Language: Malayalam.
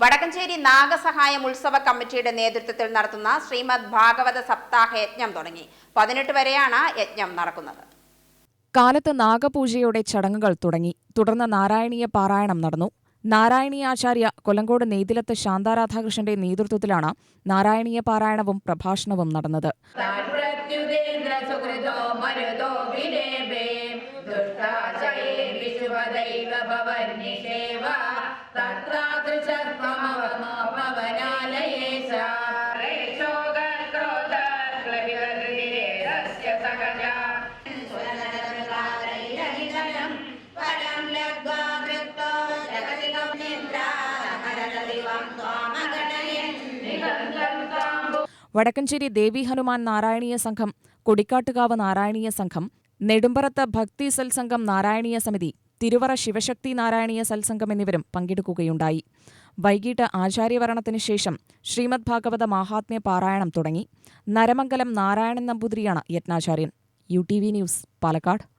വടക്കഞ്ചേരി നാഗസഹായം ഉത്സവ കമ്മിറ്റിയുടെ നേതൃത്വത്തിൽ നടത്തുന്ന ശ്രീമദ് ഭാഗവത സപ്താഹ യജ്ഞം തുടങ്ങി. പതിനെട്ട് വരെയാണ് യജ്ഞം നടക്കുന്നത്. കാലത്ത് നാഗപൂജയുടെ ചടങ്ങുകൾ തുടങ്ങി. തുടർന്ന് നാരായണീയ പാരായണം നടന്നു. നാരായണീയാചാര്യ കൊല്ലങ്കോട് നെയ്തിലത്ത് ശാന്താരാധാകൃഷ്ണന്റെ നേതൃത്വത്തിലാണ് നാരായണീയ പാരായണവും പ്രഭാഷണവും നടന്നത്. ദൈവ വിശുഭദൈവ ഭവന്നിഷേവാ വടക്കഞ്ചേരി ദേവി ഹനുമാൻ നാരായണീയ സംഘം കൊടിക്കാട്ടുകാവ് നാരായണീയ സംഘം നെടുമ്പറത്ത് ഭക്തി സൽസംഘം നാരായണീയ സമിതി തിരുവറ ശിവശക്തി നാരായണീയ സത്സംഗം എന്നിവരും പങ്കെടുക്കുകയുണ്ടായി. വൈകിട്ട് ആചാര്യവരണത്തിനു ശേഷം ശ്രീമദ് ഭാഗവത മഹാത്മ്യ പാരായണം തുടങ്ങി. നരമംഗലം നാരായണൻ നമ്പൂതിരിയാണ് യജ്ഞാചാര്യൻ U T V news Palakkad.